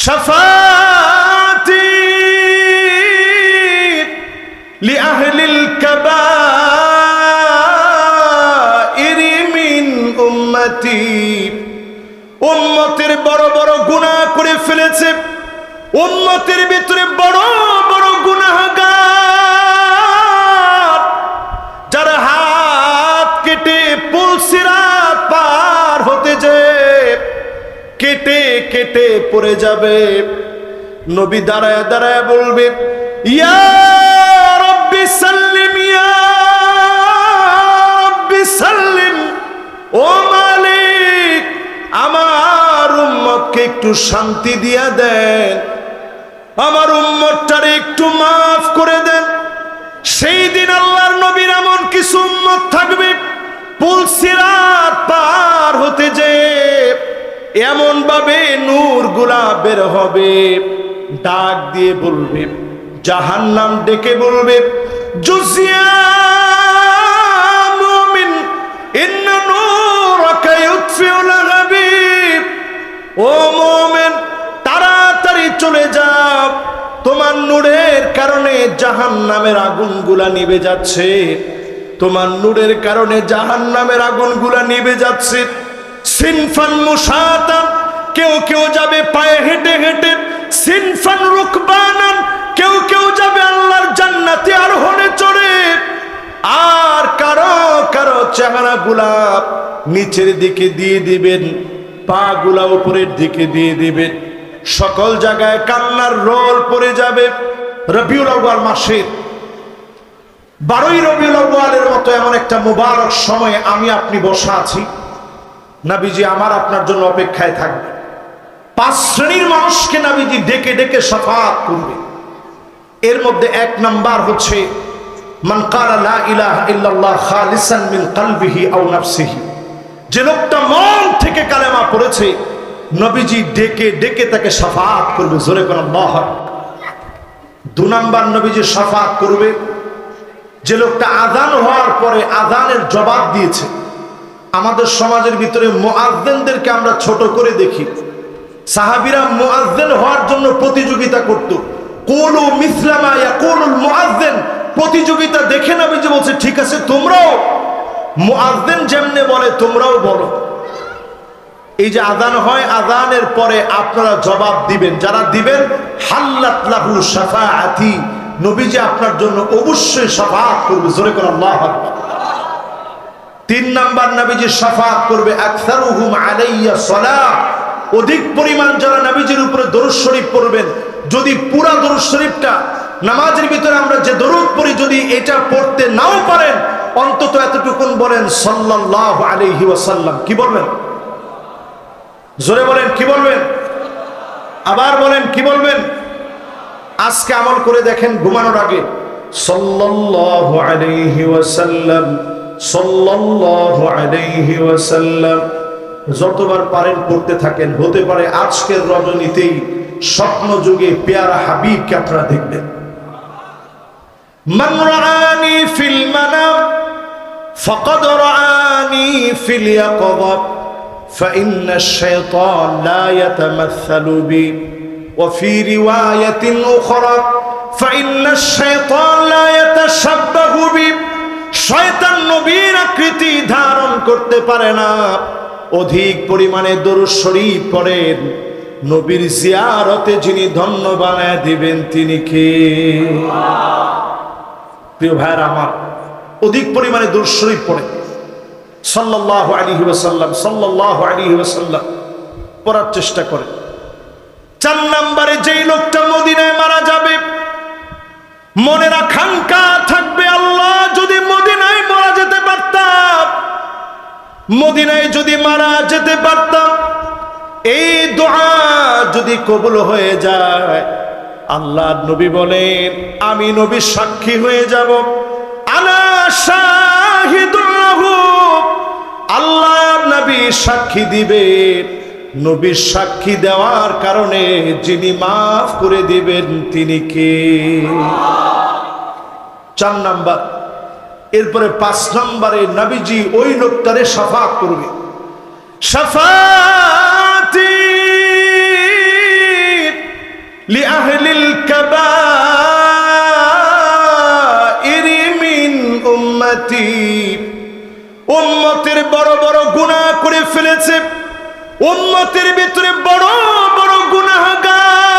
শাফাতি لأهل الكبائر من أمتي উম্মতের বড় বড় গুনাহ করে ফেলেছে উম্মতের ভিতরে কেটে পড়ে যাবে। নবী দাঁড়ায় দাঁড়ায় বলবে, ইয়া রব্বি সাল্লিম ও আমার একটু শান্তি দিয়া দেন। আমার উম্মতটারে একটু মাফ এমন ভাবে নূরগুলা বের হবে। ডাক দিয়ে বলবে, জাহান্নাম ডেকে বলবে ও মোমেন, তাড়াতাড়ি চলে যাও। তোমার নূরের কারণে জাহান নামের আগুনগুলা নিভে যাচ্ছে। তোমার নূরের কারণে জাহান নামের আগুনগুলা নিভে যাচ্ছে। সিনফান মুসাতাম কেউ কেউ যাবে পায়ে হেঁটে হেঁটে। সিনফান রুকবানান, কেউ কেউ যাবে আল্লাহর জান্নাতে আরোহণে চড়ে। আর কারও কারও চেহারা গুলাপ নিচের দিকে দিয়ে দিবেন, পা গুলা উপরের দিকে দিয়ে দিবেন। সকল জায়গায় কান্নার রোল পড়ে যাবে। রবিউল আউয়াল মাসের বারোই রবিউল আউয়ালের মতো এমন একটা মুবারক সময়ে আমি, আপনি বসা আছি। নাবিজি আমার আপনার জন্য অপেক্ষায় থাকবে। পাঁচ শ্রেণির মানুষকে নাবিজি ডেকে ডেকে সাফাত করবে। এর মধ্যে এক নাম্বার হচ্ছে যে লোকটা মন থেকে কালেমা পড়েছে, নবীজি ডেকে ডেকে তাকে সাফাত করবে। জোরে কোন আল্লাহ দু নাম্বার, নবীজি সাফাত করবে, যে লোকটা আজান হওয়ার পরে আজানের জবাব দিয়েছে। আমাদের সমাজের ভিতরে মোয়াজ্জেনদেরকে আমরা ছোট করে দেখি। সাহাবিরা মোয়াজ্জেন হওয়ার জন্য প্রতিযোগিতা করত। কোলু মিসলামা কোলুল মোয়াজ্জেন প্রতিযোগিতা দেখে নবী যে বলছে, ঠিক আছে, তোমরাও। মুআজ্জিন যেমনে বলে, তোমরাও বলো। এই যে আজান হয় আজানের পরে আপনারা জবাব দিবেন। যারা দিবেন, হাল্লাত লাহু শাফাআতি। নবীজি আপনার জন্য অবশ্যই শাফাআত করবে। জোরে করে আল্লাহু আকবার। তিন নাম্বার নবীজি শাফাআত করবে, আকসারুহুম আলাইয়া অধিক পরিমাণ যারা নবীজির উপরে দরুদ শরীফ পড়বেন, যদি পুরা দরুদ শরীফটা নামাজের ভিতরে আমরা যে দরুদ পড়ি, যদি এটা পড়তে নাও পারেন, অন্তত এতটুকুন বলেন, সাল্লাল্লাহু আলাইহি ওয়াসাল্লাম। কি বলবেন? জোরে বলেন, কি বলবেন? আবার বলেন, কি বলবেন? আজকে আমল করে দেখেন, ঘুমানোর আগে, সাল্লাল্লাহু আলাইহি ওয়াসাল্লাম সাল্লাল্লাহু আলাইহি ওয়াসাল্লাম যতবার পারেন পড়তে থাকেন হতে পারে আজকের রজনীতেই স্বপ্ন যুগে পেয়ারা হাবিবকে আপনারা দেখবেন من رآني في المنام فقد رآني في اليقظة فإن الشيطان لا يتمثل بي وفي رواية أخرى فإن الشيطان لا يتشبه بي শয়তান নবীর আকৃতি ধারণ করতে পারে না। অধিক পরিমাণে দরুদ পড়েন। নবীর জিয়ারতে যিনি ধন্য বানায় দিবেন, তিনি কে? প্রিয় ভাইয়ের আমার, অধিক পরিমাণে দরুদ পড়ে। সাল্লাহ আলী ওয়াসাল্লাম সাল্লাহ আলী ওয়াসাল্লাম পড়ার চেষ্টা করে। চার নাম্বারে যেই লোকটা মদিনায় মারা যাবে মনের আকাঙ্ক্ষা থাকবে যেতে পারতাম, এই দোয়া যদি কবুল হয়ে যায়, আল্লাহ নবী বলেন, আমি নবী সাক্ষী হয়ে যাব। আল্লাহ নবী সাক্ষী দিবেন নবীর সাক্ষী দেওয়ার কারণে যিনি মাফ করে দিবেন, তিনি কে? চার নাম্বার, এরপরে পাঁচ নম্বরে নবীজি ওই লোকটারে সাফাত করবে। সাফাতি لأهل الكبائر من أمتي. উম্মতের বড় বড় গুনাহ করে ফেলেছে। উম্মতের ভিতরে বড় বড় গুনাহগার।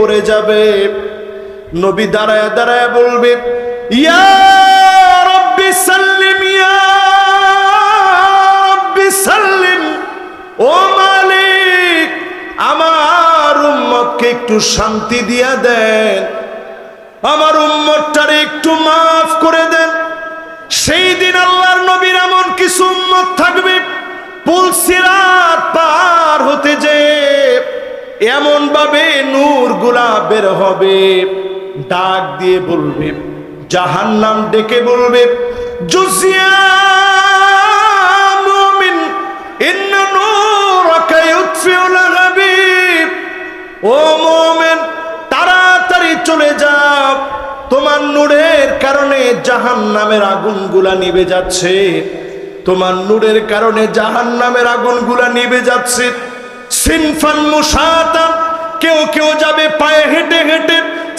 পড়ে যাবে। নবী দাঁড়ায় দাঁড়ায় বলবে, ইয়া রব্বি ও মালিক, আমার একটু শান্তি দিয়া দেন। আমার উম্মতটারে একটু মাফ এমন ভাবে নূরগুলা বের হবে ডাক দিয়ে বলবে, জাহান্নাম ডেকে বলবে হাবিব ও মোমেন, তাড়াতাড়ি চলে যাও, তোমার নূরের কারণে জাহান নামের আগুনগুলা নিভে যাচ্ছে, তোমার নূরের কারণে জাহান নামের আগুনগুলা নিভে যাচ্ছে। সিনফান মুসাতাম কেউ কেউ যাবে পায়ে হেঁটে হেঁটে।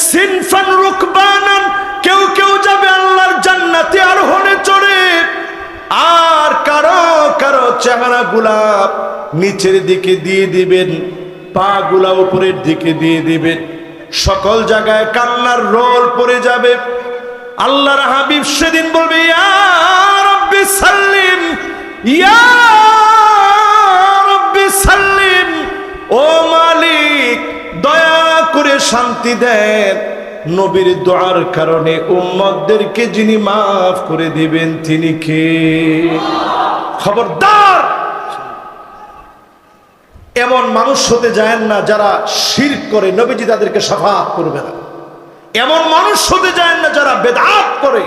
সিনফান রুকবানান, কেউ কেউ যাবে আল্লাহর জান্নাতে আরোহণে চড়ে। আর কারও কারও চেহারা গুলাপ নিচের দিকে দিয়ে দিবেন, পা গুলা উপরের দিকে দিয়ে দিবেন। সকল জায়গায় কান্নার রোল পড়ে যাবে। আল্লাহর হাবিব সেদিন বলবে, ইয়া সাল্লিম, ইয়া রব্বি সাল্লিম। ও মালিক, দয়া করে শান্তি দেন। নবীর দোয়ার কারণে উম্মতদেরকে যিনি মাফ করে দিবেন, তিনি কে? খবরদার! এমন মানুষ হতে যায় না যারা শির করে, নবীজি তাদেরকে সাফাত করবে না। এমন মানুষ হতে যায় না যারা বেদাত করে,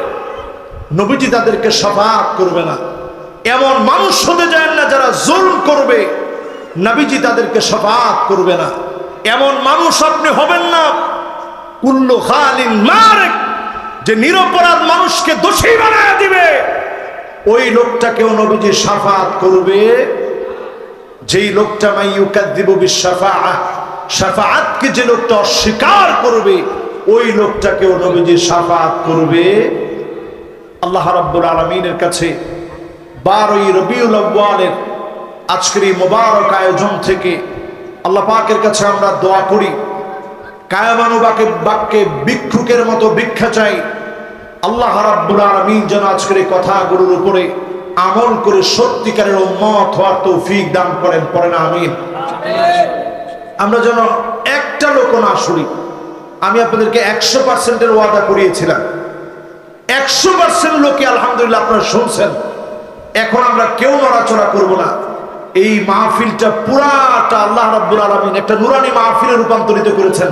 নবীজি তাদেরকে সাফাত করবে না। এমন মানুষ হতে যায় না যারা জুল করবে নবীজি তাদেরকে সফাত করবে না। এমন মানুষ আপনি হবেন না। কুল্লু খালিন মারেক, যে নিরপরাধ মানুষকে দোষী বানায় দিবে। ওই লোকটাকেও নবীজি সাফাত করবে। যেই লোকটা মাইয়ুকাদ্দিবু বিশাফাআহ শাফাআতকে যে লোকটা অস্বীকার করবে, ওই লোকটাকেও নবীজি সাফাত করবে। আল্লাহ রাব্বুল আলামিনের কাছে বারোই রবিউল আউয়ালের আজকের এই মোবারক আয়োজন থেকে আল্লাহ পাকের কাছে আমরা দোয়া করি। কায়াবানুবাকে বাক্যে ভিক্ষুকের মতো ভিক্ষা চাই। আল্লাহ রাব্বুল আলামিন যেন আজকের এই কথাগুলোর উপরে আমল করে সত্যিকারের উম্মত হওয়ার তৌফিক দান করেন পড়েন আমিন। আমরা যেন একটা লোক না শুনি। আমি আপনাদেরকে একশো পার্সেন্টের ওয়াদা করিয়েছিলাম। একশো পার্সেন্ট লোকে আলহামদুলিল্লাহ আপনারা শুনছেন। এখন আমরা কেউ নড়াচড়া করব না। এই মাহফিলটা পুরাটা আল্লাহ রাব্বুল আলমিন একটা নুরানি মাহফিলে রূপান্তরিত করেছেন।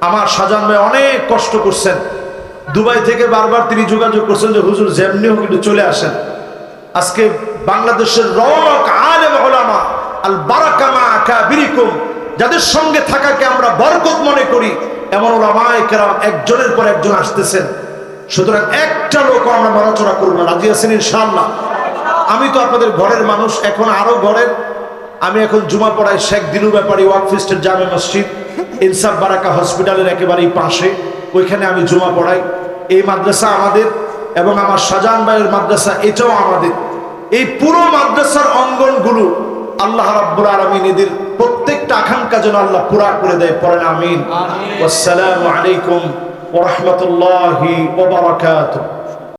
আমার সাজান ভাই অনেক কষ্ট করছেন। দুবাই থেকে বারবার তিনি যোগাযোগ করছেন যে, হুজুর, যেমনি হোক একটু চলে আসেন। আজকে বাংলাদেশের রৌনক আলেম ওলামা আল বারাকামা আকাবিরিকুম যাদের সঙ্গে থাকাকে আমরা বরকত মনে করি, এমন ওলামায়ে কেরাম একজনের পর একজন আসতেছেন। সুতরাং একটা লোক আমরা নড়াচড়া করব রাজি আছেন ইনশাআল্লাহ? আমি তো আপনাদের ঘরের মানুষ এখন আরও ঘরের। আমি এখন জুমা পড়াই শেখ দিনু ব্যাপারী ওয়াকফিস্টের জামে মসজিদ ইনসাফ বারাকা হসপিটালের একেবারেই পাশে। ওইখানে আমি জুমা পড়াই। এই মাদ্রাসা আমাদের এবং আমার শাহজাহান ভাইয়ের মাদ্রাসা এটাও আমাদের। এই পুরো মাদ্রাসার অঙ্গনগুলো আল্লাহ রাব্বুল আলামিন এদের প্রত্যেকটা আকাঙ্ক্ষা যেন আল্লাহ পুরা করে দেয় পড়েন আমিন। আসসালামু আলাইকুম ওয়া রাহমাতুল্লাহি ওয়া বারাকাতুহু।